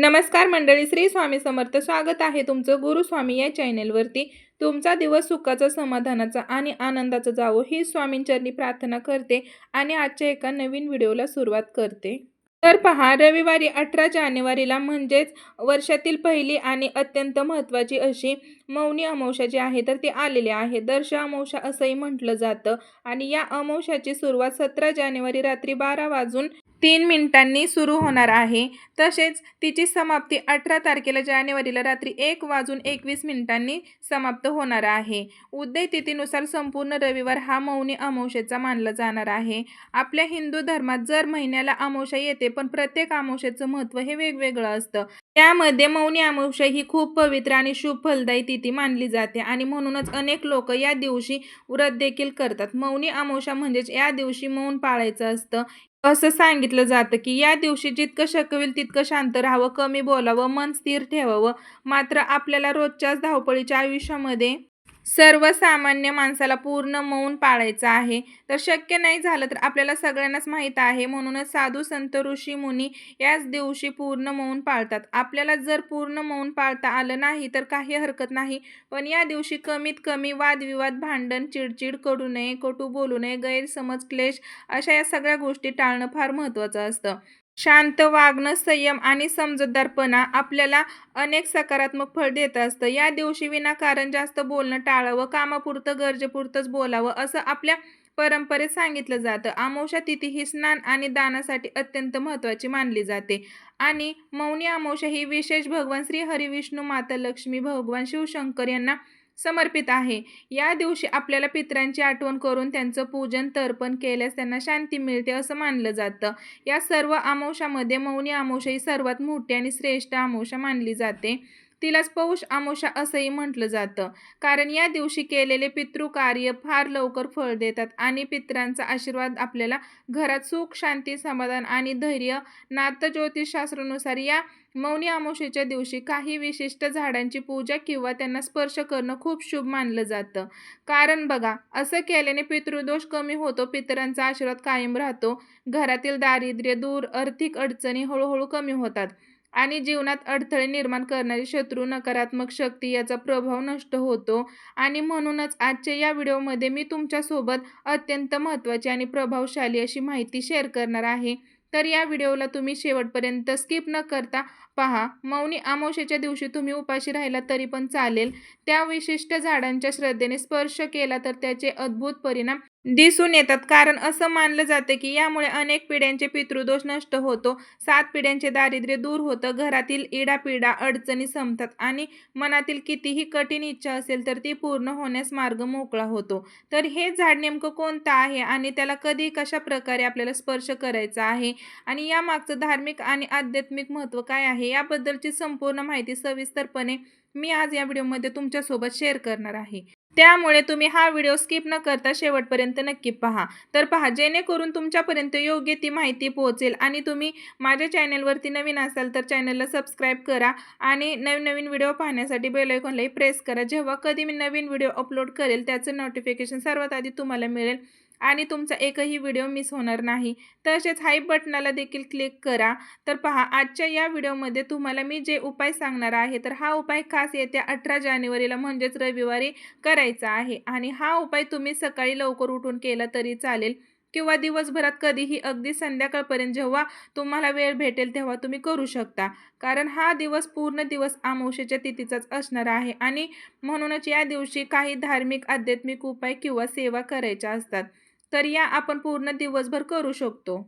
नमस्कार मंडळी श्री स्वामी समर्थ स्वागत आहे तुमचं गुरुस्वामी या चॅनेलवरती. तुमचा दिवस सुखाचा समाधानाचा आणि आनंदाचा जावो ही स्वामींचरणी प्रार्थना करते आणि आजच्या एका नवीन व्हिडिओला सुरुवात करते. तर पहा रविवारी अठरा जानेवारीला म्हणजेच वर्षातील पहिली आणि अत्यंत महत्त्वाची अशी मौनी अमावस्या जी आहे तर ती आलेली आहे. दर्श अमावस्या असंही म्हटलं जातं आणि या अमावस्याची सुरुवात सतरा जानेवारी रात्री बारा वाजून तीन मिनिटांनी सुरू होणार आहे. तसेच तिची समाप्ती अठरा तारखेला जानेवारीला रात्री एक वाजून एकवीस मिनिटांनी समाप्त होणार आहे. उदय तिथीनुसार संपूर्ण रविवार हा मौनी अमावशेचा मानला जाणार आहे. आपल्या हिंदू धर्मात जर महिन्याला अमावशा येते पण प्रत्येक अमावशेचं महत्त्व हे वेगवेगळं असतं. त्यामध्ये मौनी अमावस्या ही खूप पवित्र आणि शुभ फलदायी तिथी मानली जाते आणि म्हणूनच अनेक लोक या दिवशी व्रत देखील करतात. मौनी अमावस्या म्हणजेच या दिवशी मौन पाळायचं असतं. असं सांगितलं जातं की या दिवशी जितकं शक्य होईल तितकं शांत राहावं कमी बोलावं मन स्थिर ठेवावं. मात्र आपल्याला रोजच्याच धावपळीच्या आयुष्यामध्ये सर्वसामान्य माणसाला पूर्ण मौन पाळायचं आहे. तर शक्य नाही झालं तर आपल्याला सगळ्यांनाच माहीत आहे. म्हणूनच साधू संत ऋषी मुनी याच दिवशी पूर्ण मौन पाळतात. आपल्याला जर पूर्ण मौन पाळता आलं नाही तर काही हरकत नाही. पण या दिवशी कमीत कमी वादविवाद भांडण चिडचिड करू नये कटू बोलू नये गैरसमज क्लेश अशा या सगळ्या गोष्टी टाळणं फार महत्त्वाचं असतं. शांत वागणं संयम आणि समजूतदारपणा आपल्याला अनेक सकारात्मक फळ देत असतं. या दिवशी विनाकारण जास्त बोलणं टाळावं कामापुरतं गरजेपुरतंच बोलावं असं आपल्या परंपरेत सांगितलं जातं. आमोशा तिथी ही स्नान आणि दानासाठी अत्यंत महत्त्वाची मानली जाते. आणि मौनी आमोशा ही विशेष भगवान श्री हरिविष्णू माता लक्ष्मी भगवान शिवशंकर यांना समर्पित आहे. या दिवशी आपल्याला पित्रांची आठवण करून त्यांचं पूजन तर्पण केल्यास त्यांना शांती मिळते असं मानलं जातं. या सर्व आमोशामध्ये मौनी आमोशा ही सर्वात मोठी आणि श्रेष्ठ आमोशा मानली जाते. तिलाच पौष अमावस्या असंही म्हटलं जातं. कारण या दिवशी केलेले पितृकार्य फार लवकर फळ देतात आणि पित्रांचा आशीर्वाद आपल्याला घरात सुख शांती समाधान आणि धैर्य नातज्योतिषशास्त्रानुसार या मौनी अमावस्येच्या दिवशी काही विशिष्ट झाडांची पूजा किंवा त्यांना स्पर्श करणं खूप शुभ मानलं जातं. कारण बघा असं केल्याने पितृदोष कमी होतो पितरांचा आशीर्वाद कायम राहतो घरातील दारिद्र्य दूर आर्थिक अडचणी हळूहळू कमी होतात. आणि जीवनात अडथळे निर्माण करणारी शत्रू नकारात्मक शक्ती याचा प्रभाव नष्ट होतो. आणि म्हणूनच आजच्या या व्हिडिओमध्ये मी तुमच्यासोबत अत्यंत महत्त्वाची आणि प्रभावशाली अशी माहिती शेअर करणार आहे. तर या व्हिडिओला तुम्ही शेवटपर्यंत स्किप न करता पहा. मौनी अमावशेच्या दिवशी तुम्ही उपाशी राहिला तरी पण चालेल. त्या विशिष्ट झाडांच्या श्रद्धेने स्पर्श केला तर त्याचे अद्भुत परिणाम दिसून येतात. कारण असं मानलं जातं की यामुळे अनेक पिढ्यांचे पितृदोष नष्ट होतो. सात पिढ्यांचे दारिद्र्य दूर होतं. घरातील इडापिडा अडचणी संपतात आणि मनातील कितीही कठीण इच्छा असेल तर ती पूर्ण होण्यास मार्ग मोकळा होतो. तर हे झाड नेमकं कोणतं आहे आणि त्याला कधी कशा प्रकारे आपल्याला स्पर्श करायचा आहे आणि यामागचं धार्मिक आणि आध्यात्मिक महत्त्व काय आहे याबद्दलची संपूर्ण माहिती सविस्तरपणे मी आज या व्हिडिओमध्ये तुमच्यासोबत शेअर करणार आहे. त्यामुळे तुम्ही हा व्हिडिओ स्किप न करता शेवटपर्यंत नक्की पहा. तर पहा जेणेकरून तुमच्यापर्यंत योग्य ती माहिती पोहोचेल आणि तुम्ही माझ्या चॅनलवरती नवीन असाल तर चॅनलला सबस्क्राईब करा आणि नवीन नवीन व्हिडिओ पाहण्यासाठी बेलायकॉनलाही प्रेस करा. जेव्हा कधी मी नवीन व्हिडिओ अपलोड करेल त्याचं नोटिफिकेशन सर्वात आधी तुम्हाला मिळेल. आणि तुमचा एकही व्हिडिओ मिस होणार नाही. तसेच हाईप बटनाला देखील क्लिक करा. तर पहा आजच्या या व्हिडिओमध्ये तुम्हाला मी जे उपाय सांगणार आहे तर हा उपाय खास येत्या अठरा जानेवारीला म्हणजेच रविवारी करायचा आहे. आणि हा उपाय तुम्ही सकाळी लवकर उठून केला तरी चालेल. किंवा दिवसभरात कधीही अगदी संध्याकाळपर्यंत जेव्हा तुम्हाला वेळ भेटेल तेव्हा तुम्ही करू शकता. कारण हा दिवस पूर्ण दिवस आमोशेच्या तिथीचाच असणार आहे. आणि म्हणूनच या दिवशी काही धार्मिक आध्यात्मिक उपाय किंवा सेवा करायच्या असतात. तर या आपण पूर्ण दिवसभर करू शकतो.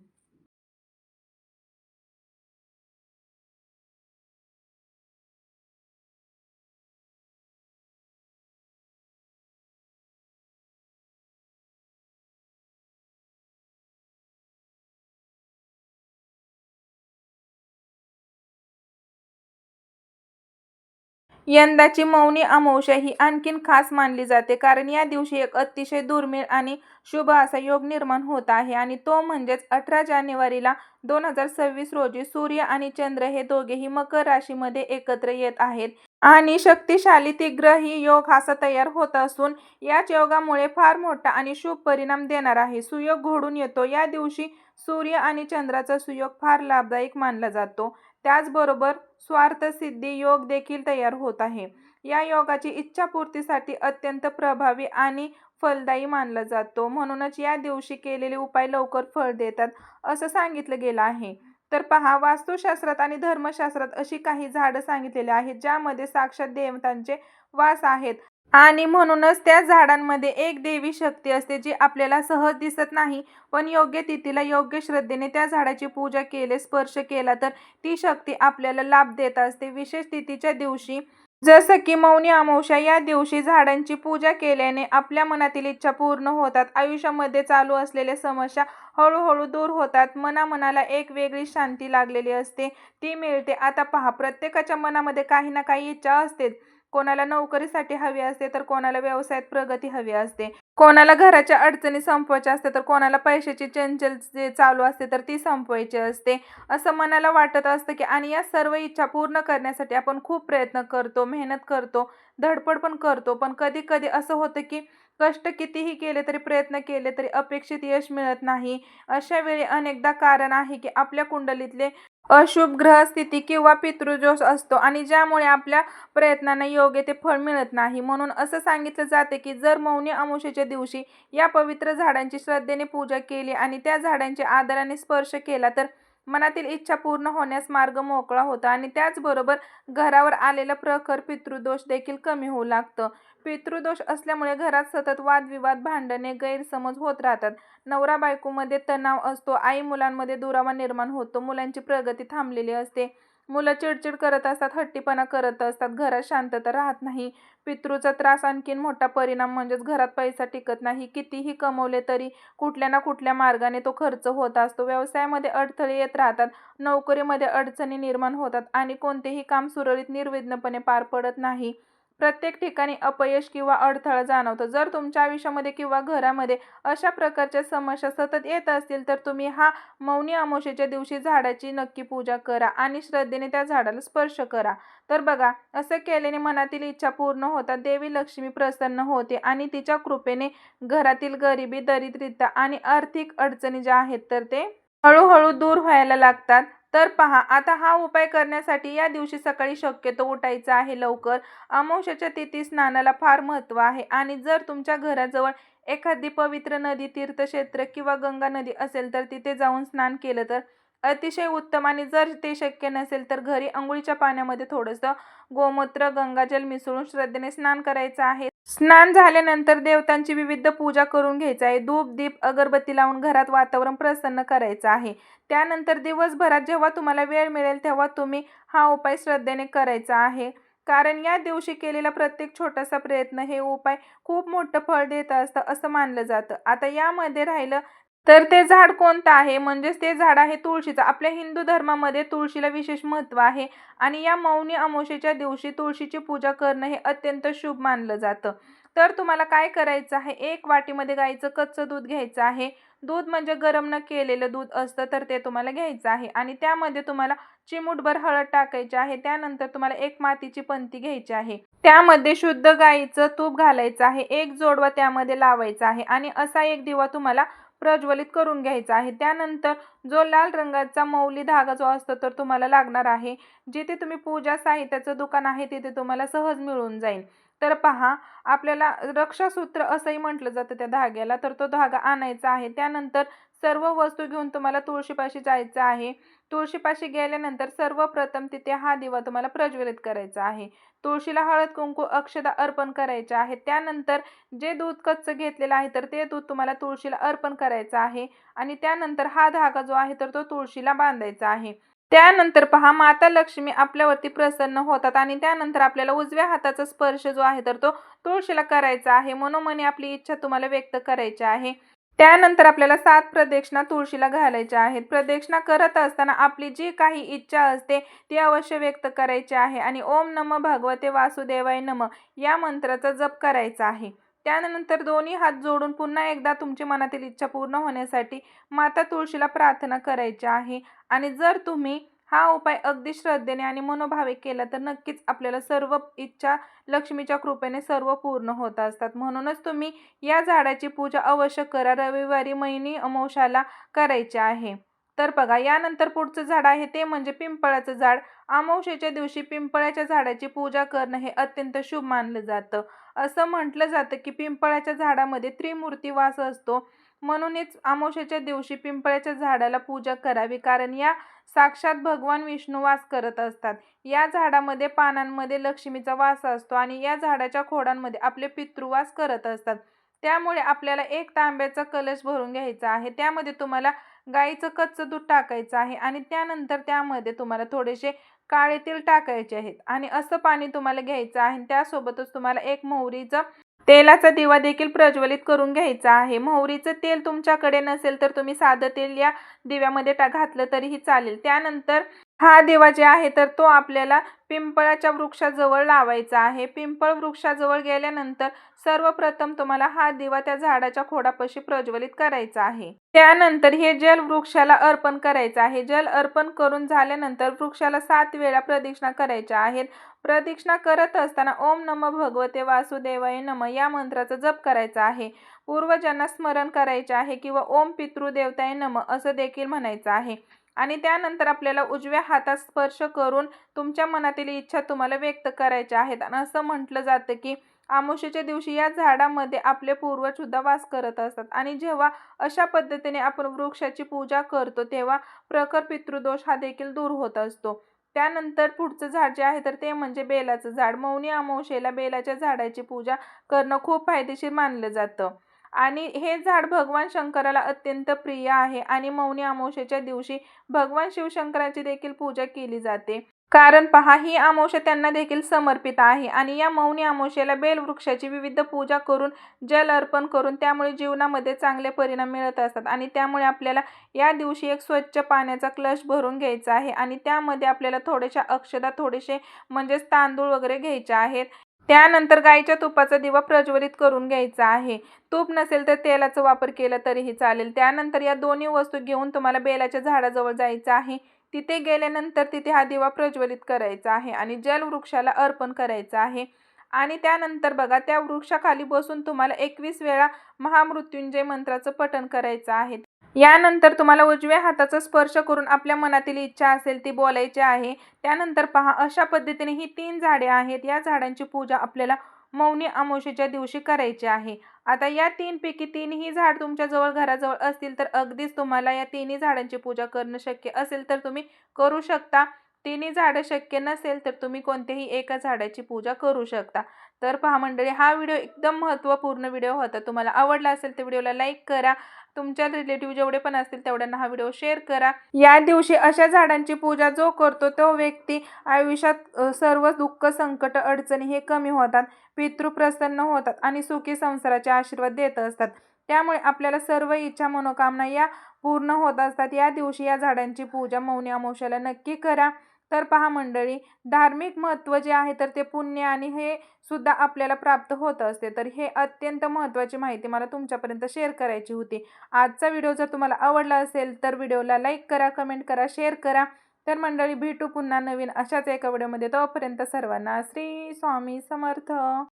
यंदाची मौनी अमावस्या ही आणखीन खास मानली जाते कारण या दिवशी एक अतिशय दुर्मिळ आणि शुभ असा योग निर्माण होत आहे आणि तो म्हणजेच अठरा जानेवारीला दोन हजार सव्वीस रोजी सूर्य आणि चंद्र हे दोघेही मकर राशीमध्ये एकत्र येत आहेत. आणि शक्तिशाली तिग्रही योग असा तयार होत असून याच योगामुळे फार मोठा आणि शुभ परिणाम देणार आहे. सुयोग घडून येतो. या दिवशी सूर्य आणि चंद्राचा सुयोग फार लाभदायक मानला जातो. त्याचबरोबर स्वार्थसिद्धी योग देखील तयार होत आहे. या योगाची इच्छापूर्तीसाठी अत्यंत प्रभावी आणि फलदायी मानला जातो. म्हणूनच या दिवशी केलेले उपाय लवकर फळ देतात असं सांगितलं गेलं आहे. तर पहा वास्तुशास्त्रात आणि धर्मशास्त्रात अशी काही झाडं सांगितलेली आहेत ज्यामध्ये साक्षात देवतांचे वास आहेत. आणि म्हणूनच त्या झाडांमध्ये एक देवी शक्ती असते जी आपल्याला सहज दिसत नाही पण योग्य तिथीला योग्य श्रद्धेने त्या झाडाची पूजा केले स्पर्श केला तर ती शक्ती आपल्याला लाभ देत असते. विशेष तिथीच्या दिवशी जसं की मौनी अमावस्या या दिवशी झाडांची पूजा केल्याने आपल्या मनातील इच्छा पूर्ण होतात. आयुष्यामध्ये चालू असलेल्या समस्या हळूहळू दूर होतात. मनामनाला एक वेगळी शांती लागलेली असते. ती मिळते. आता पहा प्रत्येकाच्या मनामध्ये काही ना काही इच्छा असतेच. कोणाला नोकरीसाठी हवी असते तर कोणाला व्यवसायात प्रगती हवी असते. कोणाला घराच्या अडचणी संपवायच्या असते तर कोणाला पैशाची चंचल जे चालू असते तर ती संपवायची असते. असं मनाला वाटत असतं की आणि या सर्व इच्छा पूर्ण करण्यासाठी आपण खूप प्रयत्न करतो मेहनत करतो धडपड पण करतो. पण कधी कधी असं होतं की कष्ट कितीही केले तरी प्रयत्न केले तरी अपेक्षित यश मिळत नाही. अशा वेळी अनेकदा कारण आहे की आपल्या कुंडलीतले अशुभ ग्रहस्थिती किंवा पितृजोष असतो आणि ज्यामुळे आपल्या प्रयत्नांना योग्य ते फळ मिळत नाही. म्हणून असं सांगितलं जाते की जर मौनी अमावस्येच्या दिवशी या पवित्र झाडांची श्रद्धेने पूजा केली आणि त्या झाडांचे आदराने स्पर्श केला तर मनातील इच्छा पूर्ण होण्यास मार्ग मोकळा होता आणि त्याचबरोबर घरावर आलेलं प्रखर पितृदोष देखील कमी होऊ लागतं. पितृदोष असल्यामुळे घरात सतत वादविवाद भांडणे गैरसमज होत राहतात. नवरा बायकोमध्ये तणाव असतो. आई मुलांमध्ये दुरावा निर्माण होतो. मुलांची प्रगती थांबलेली असते. मुलं चिडचिड करत असतात हट्टीपणा करत असतात. घरात शांतता राहत नाही. पितृचा त्रास आणखीन मोठा परिणाम म्हणजेच घरात पैसा टिकत नाही. कितीही कमवले तरी कुठल्या ना कुठल्या मार्गाने तो खर्च होत असतो. व्यवसायामध्ये अडथळे येत राहतात. नोकरीमध्ये अडचणी निर्माण होतात आणि कोणतेही काम सुरळीत निर्विघ्नपणे पार पडत नाही. प्रत्येक ठिकाणी अपयश किंवा अडथळा जाणवतो. जर तुमच्या आयुष्यामध्ये किंवा घरामध्ये अशा प्रकारच्या समस्या सतत येत असतील तर तुम्ही हा मौनी अमावस्येच्या दिवशी झाडाची नक्की पूजा करा आणि श्रद्धेने त्या झाडाला स्पर्श करा. तर बघा असं केल्याने मनातील इच्छा पूर्ण होतात देवी लक्ष्मी प्रसन्न होते आणि तिच्या कृपेने घरातील गरिबी दरिद्रता आणि आर्थिक अडचणी ज्या आहेत तर ते हळूहळू दूर व्हायला लागतात. तर पहा आता हा उपाय करण्यासाठी या दिवशी सकाळी शक्यतो उठायचं आहे लवकर. अमावश्याच्या तिथी स्नानाला फार महत्त्व आहे आणि जर तुमच्या घराजवळ एखादी पवित्र नदी तीर्थक्षेत्र किंवा गंगा नदी असेल तर तिथे जाऊन स्नान केलं तर अतिशय उत्तम आणि जर ते शक्य नसेल तर घरी आंघोळीच्या पाण्यामध्ये थोडंसं गोमूत्र गंगाजल मिसळून श्रद्धेने स्नान करायचं आहे. स्नान झाल्यानंतर देवतांची विविध पूजा करून घ्यायचं आहे. धूप दीप अगरबत्ती लावून घरात वातावरण प्रसन्न करायचं आहे. त्यानंतर दिवसभरात जेव्हा तुम्हाला वेळ मिळेल तेव्हा तुम्ही हा उपाय श्रद्धेने करायचा आहे. कारण या दिवशी केलेला प्रत्येक छोटासा प्रयत्न हे उपाय खूप मोठं फळ देत असतं असं मानलं जातं. आता यामध्ये राहिलं तर ते झाड कोणतं आहे? म्हणजेच ते झाड आहे तुळशीचं. आपल्या हिंदू धर्मामध्ये तुळशीला विशेष महत्त्व आहे आणि या मौनी अमावस्येच्या दिवशी तुळशीची पूजा करणं हे अत्यंत शुभ मानलं जातं. तर तुम्हाला काय करायचं आहे? एक वाटीमध्ये गाईचं कच्चं दूध घ्यायचं आहे. दूध म्हणजे गरम न केलेलं दूध असतं तर ते तुम्हाला घ्यायचं आहे आणि त्यामध्ये तुम्हाला चिमूटभर हळद टाकायची आहे. त्यानंतर तुम्हाला एक मातीची पंती घ्यायची आहे. त्यामध्ये शुद्ध गाईचं तूप घालायचं आहे. एक जोडवा त्यामध्ये लावायचा आहे आणि असा एक दिवा तुम्हाला प्रज्वलित करून घ्यायचा आहे. त्यानंतर जो लाल रंगाचा मौली धागा जो असतो तर तुम्हाला लागणार आहे. जिथे तुम्ही पूजा साहित्याचं दुकान आहे तिथे तुम्हाला सहज मिळून जाईल. तर पहा आपल्याला रक्षासूत्र असंही म्हटलं जातं त्या धाग्याला. तर तो धागा आणायचा आहे. त्यानंतर सर्व वस्तू घेऊन तुम्हाला तुळशीपाशी जायचं आहे. तुळशीपाशी गेल्यानंतर सर्वप्रथम तिथे हा दिवा तुम्हाला प्रज्वलित करायचा आहे. तुळशीला हळद कुंकू अक्षदा अर्पण करायचे आहे. त्यानंतर जे दूध कच्चं घेतलेलं आहे तर ते दूध तुम्हाला तुळशीला अर्पण करायचं आहे. आणि त्यानंतर हा धागा जो आहे तर तो तुळशीला बांधायचा आहे. त्यानंतर पहा माता लक्ष्मी आपल्यावरती प्रसन्न होतात आणि त्यानंतर आपल्याला उजव्या हाताचा स्पर्श जो आहे तर तो तुळशीला करायचा आहे. मनोमनी आपली इच्छा तुम्हाला व्यक्त करायची आहे. त्यानंतर आपल्याला सात प्रदक्षिणा तुळशीला घालायच्या आहेत. प्रदक्षिणा करत असताना आपली जी काही इच्छा असते ती अवश्य व्यक्त करायची आहे. आणि ओम नम भगवते वासुदेवाय नम या मंत्राचा जप करायचा आहे. त्यानंतर दोन्ही हात जोडून पुन्हा एकदा तुमची मनातील इच्छा पूर्ण होण्यासाठी माता तुळशीला प्रार्थना करायची आहे. आणि जर तुम्ही हा उपाय अगदी श्रद्धेने आणि मनोभावे केला तर नक्कीच आपल्याला सर्व इच्छा लक्ष्मीच्या कृपेने सर्व पूर्ण होत असतात. म्हणूनच तुम्ही या झाडाची पूजा अवश्य करा. रविवारी महिनी अमोशाला करायची आहे. तर बघा यानंतर पुढचं झाड आहे ते म्हणजे पिंपळाचं झाड. अमावशेच्या दिवशी पिंपळाच्या झाडाची पूजा करणं हे अत्यंत शुभ मानलं जातं. असं म्हटलं जातं की पिंपळाच्या झाडामध्ये त्रिमूर्ती वास असतो. म्हणूनच अमावशेच्या दिवशी पिंपळाच्या झाडाला पूजा करावी कारण या साक्षात भगवान विष्णू वास करत असतात. या झाडामध्ये पानांमध्ये लक्ष्मीचा वास असतो आणि या झाडाच्या खोडांमध्ये आपले पितृवास करत असतात. त्यामुळे आपल्याला एक तांब्याचा कलश भरून घ्यायचा आहे. त्यामध्ये तुम्हाला गाईचं कच्चं दूध टाकायचं आहे आणि त्यानंतर त्यामध्ये तुम्हाला थोडेसे काळे तेल टाकायचे आहेत. आणि असं पाणी तुम्हाला घ्यायचं आहे त्यासोबतच तुम्हाला एक मोहरीचं तेलाचा दिवा देखील प्रज्वलित करून घ्यायचा आहे. मोहरीचं तेल तुमच्याकडे नसेल तर तुम्ही साधं तेल या दिव्यामध्ये टा घातलं तरीही चालेल. त्यानंतर हा दिवा जे आहे तर तो आपल्याला पिंपळाच्या वृक्षाजवळ लावायचा आहे. पिंपळ वृक्षाजवळ गेल्यानंतर सर्वप्रथम तुम्हाला हा दिवा त्या झाडाच्या खोडापाशी प्रज्वलित करायचा आहे. त्यानंतर हे जल वृक्षाला अर्पण करायचं आहे. जल अर्पण करून झाल्यानंतर वृक्षाला सात वेळा प्रदक्षिणा करायच्या आहेत. प्रदक्षिणा करत असताना ओम नम भगवते वासुदेवाय नम या मंत्राचा जप करायचा आहे. पूर्वजांना स्मरण करायचे आहे किंवा ओम पितृदेवताय नम असं देखील म्हणायचं आहे. आणि त्यानंतर आपल्याला उजव्या हातात स्पर्श करून तुमच्या मनातील इच्छा तुम्हाला व्यक्त करायच्या आहेत. आणि असं म्हटलं जातं की आमुष्याच्या दिवशी या झाडामध्ये आपले पूर्वज सुद्धा वास करत असतात. आणि जेव्हा अशा पद्धतीने आपण वृक्षाची पूजा करतो तेव्हा प्रखर पितृदोष हा देखील दूर होत असतो. त्यानंतर पुढचं झाड जे आहे तर ते म्हणजे बेलाचं झाड. मौनी अमावशेला बेलाच्या झाडाची पूजा करणं खूप फायदेशीर मानलं जातं. आणि हे झाड भगवान शंकराला अत्यंत प्रिय आहे आणि मौनी अमावस्येच्या दिवशी भगवान शिवशंकराची देखील पूजा केली जाते. कारण पहा ही अमावस्या त्यांना देखील समर्पित आहे आणि या मौनी अमावस्येला बेलवृक्षाची विविध पूजा करून जल अर्पण करून त्यामुळे जीवनामध्ये चांगले परिणाम मिळत असतात आणि त्यामुळे आपल्याला या दिवशी एक स्वच्छ पाण्याचा क्लश भरून घ्यायचा आहे आणि त्यामध्ये आपल्याला थोड्याशा अक्षदा थोडेसे म्हणजेच तांदूळ वगैरे घ्यायचे आहेत. त्यानंतर गाईच्या तुपाचा दिवा प्रज्वलित करून घ्यायचा आहे. तूप नसेल तर तेलाचा वापर केला तरीही चालेल. त्यानंतर या दोन्ही वस्तू घेऊन तुम्हाला बेलाच्या झाडाजवळ जायचं आहे. तिथे गेल्यानंतर तिथे हा दिवा प्रज्वलित करायचा आहे आणि जल वृक्षाला अर्पण करायचं आहे. आणि त्यानंतर बघा त्या वृक्षाखाली बसून तुम्हाला एकवीस वेळा महामृत्युंजय मंत्राचं पठण करायचं आहे. यानंतर तुम्हाला उजव्या हाताचा स्पर्श करून आपल्या मनातील इच्छा असेल ती बोलायची आहे. त्यानंतर पहा अशा पद्धतीने ही तीन झाडे आहेत. या झाडांची पूजा आपल्याला मौनी अमोशीच्या दिवशी करायची आहे. आता या तीनपैकी तीनही झाड तुमच्याजवळ घराजवळ असतील तर अगदीच तुम्हाला या तिन्ही झाडांची पूजा करणं शक्य असेल तर तुम्ही करू शकता. तिन्ही झाडं शक्य नसेल तर तुम्ही कोणत्याही एका झाडाची पूजा करू शकता. तर पहा मंडळी हा व्हिडिओ एकदम महत्त्वपूर्ण व्हिडिओ होता. तुम्हाला आवडला असेल तर व्हिडिओला लाईक करा. तुमच्या रिलेटिव्ह जेवढे पण असतील तेवढ्यांना हा व्हिडिओ शेअर करा. या दिवशी अशा झाडांची पूजा जो करतो तो व्यक्ती आयुष्यात सर्व दुःख संकट अडचणी हे कमी होतात पितृ प्रसन्न होतात आणि सुखी संसाराचे आशीर्वाद देत असतात. त्यामुळे आपल्याला सर्व इच्छा मनोकामना या पूर्ण होत असतात. या दिवशी या झाडांची पूजा मौनी अमावश्याला नक्की करा. तर पहा मंडळी धार्मिक महत्त्व जे आहे तर ते पुण्य आणि हे सुद्धा आपल्याला प्राप्त होत असते. तर हे अत्यंत महत्त्वाची माहिती मला तुमच्यापर्यंत शेअर करायची होती. आजचा व्हिडिओ जर तुम्हाला आवडला असेल तर व्हिडिओला लाईक करा कमेंट करा शेअर करा. तर मंडळी भेटू पुन्हा नवीन अशाच एका व्हिडिओमध्ये तोपर्यंत सर्वांना श्री स्वामी समर्थ.